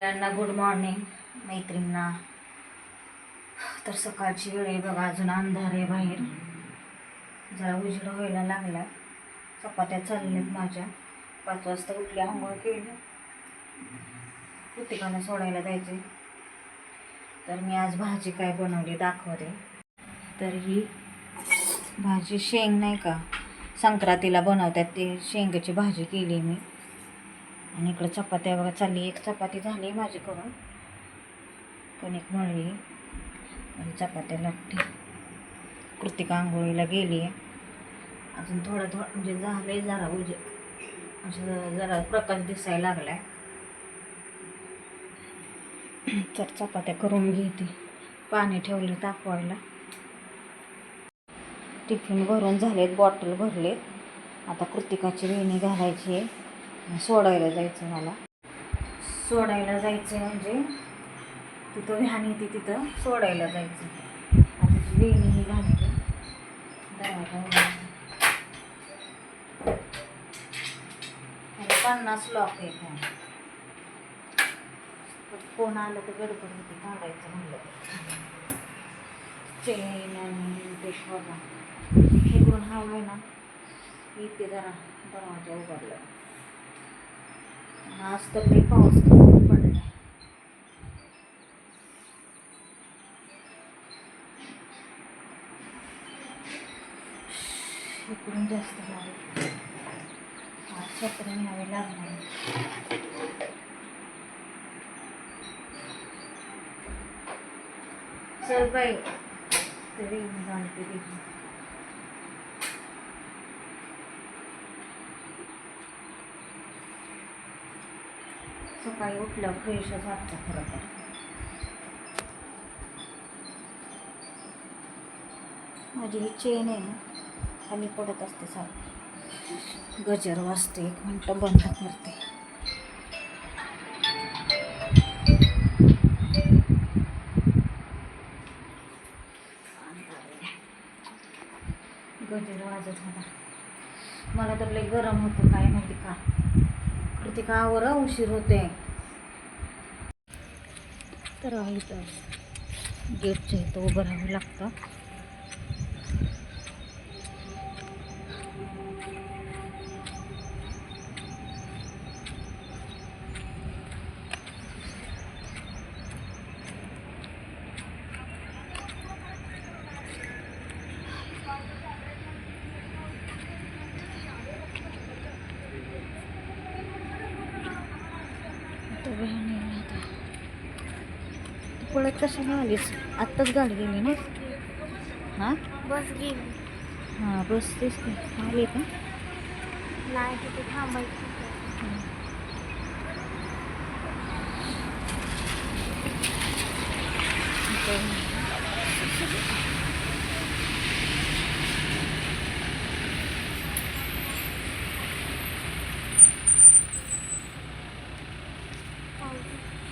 त्यांना good morning मैत्रिणींना. तर सकाळची वेळ आहे बघा अजून अंधार आहे बाहेर. जरा उजेड व्हायला लागला. चपात्या चालल्यात माझ्या. पाच वाजता उठली आंघोळ केली. कृतिकाला सोडायला जायचे. तर मी आज भाजी काय बनवली दाखवते. तर ही भाजी शेंग नाही का? संक्रांतीला बनवतात ते शेंगाची भाजी केली मी. आणि इकडं चपात्या बघा चालली. एक चपाती झाली माझी करून कणिक मळली. आणि चपात्या लागते कृतिका आंघोळीला गेली. आहे अजून थोडं थोडं म्हणजे झालं आहे जरा उजे. असं जरा प्रकाश दिसायला लागला आहे तर चपात्या करून घेते. पाणी ठेवले तापवायला. टिफिन भरून झालेत बॉटल भरलेत. आता कृतिकाची वेणी घालायची आहे. सोडायला जायचं मला. सोडायला जायचं म्हणजे तिथं व्हॅन येते तिथं सोडायला जायचं. आता वेणी ही घालते पन्नास लॉक आहे कोण आलं तर गडबड होती काढायचं म्हणलं. चेन आणि ते बघा इकडून हवं आहे ना. इथे जरा दरवाजा उघडला. आज तर लई पाऊस पडला इकडून जास्त लागेल आज छत्री न्यावे लागणार चल बाई तरी घालते सकाळी उठल्यावर फ्रेशच वाटतं खरं तर. माझी ही चेन आहे ना खाली पडत असते सारखी. गजर वाजते एक मिनटं बंद करते. गजर वाजत होता. मला तर लई गरम होतं काय माहिती का. कृतिकावर उशीर होते तर इथं गेटच्या इथं उभं राहावं लागतं. आता. व्हॅन येईल आता तू पळत कशाला आलीस आत्ताच गाडी गेली ना? हां? बस गेली. हां बस तेच की. आली का? नाही तिथे थांबायचं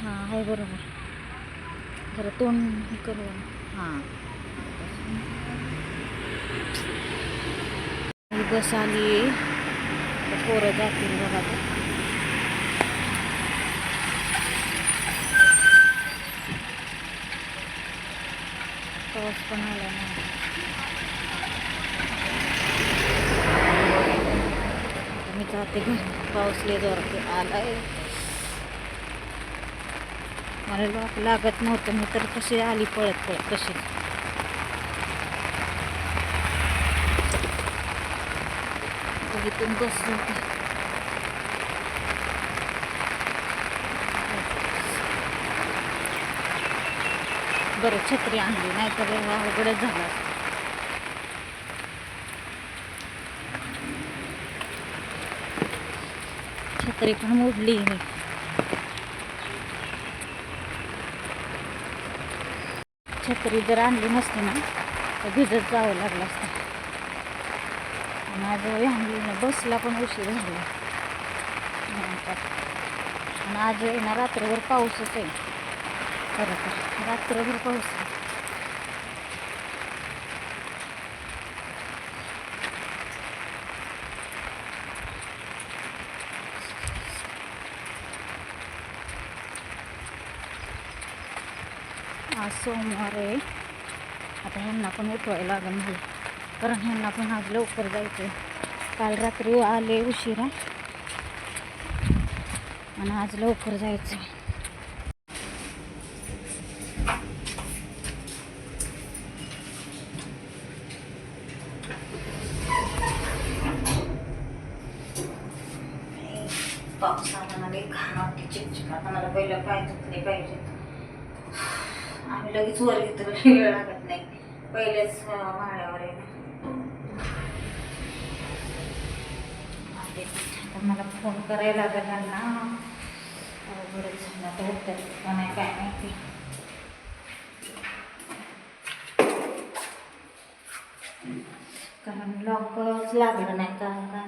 हां आहे बरोबर. जरा तोंड हे करू हां. बस आली. पोरं जातील बघा. पाऊस पण आला ना. आता मी जाते घर. पाऊस जोरात आलाय. मला लॉक लागत नव्हतं. मी तर कशी आली पळत पळत कशी? बघितून बसलो होते. बरं छत्री आणली नाही तर अवघडच झाला. छत्री पण मोडली मी. छत्री जर आणली नसती ना तर भिजत जावं लागलं असतं. माझं आणली ना बसला पण उशीर झाला. आणि आज आहे ना रात्रभर पाऊसच आहे. खरं तर रात्रभर पाऊस आहे आज सोमवार आहे. आता ह्यांना पण उठवायला लागेल म्हणजे कारण ह्यांना पण आज लवकर जायचं आहे काल रात्री आले उशिरा. आणि आज लवकर जायचं आहे पावसानं घाण वाटते चिकचिक आता मला पहिलं पाय धुतले पाहिजे आम्ही लगेच वर घेतो वेळ लागत नाही. पहिलेच माळ्यावर आहे ना. मला फोन करायला लागेल ना. बरंच झालं तर उठतात पण नाही काय माहिती. कारण लॉकच लागलं नाही का? काय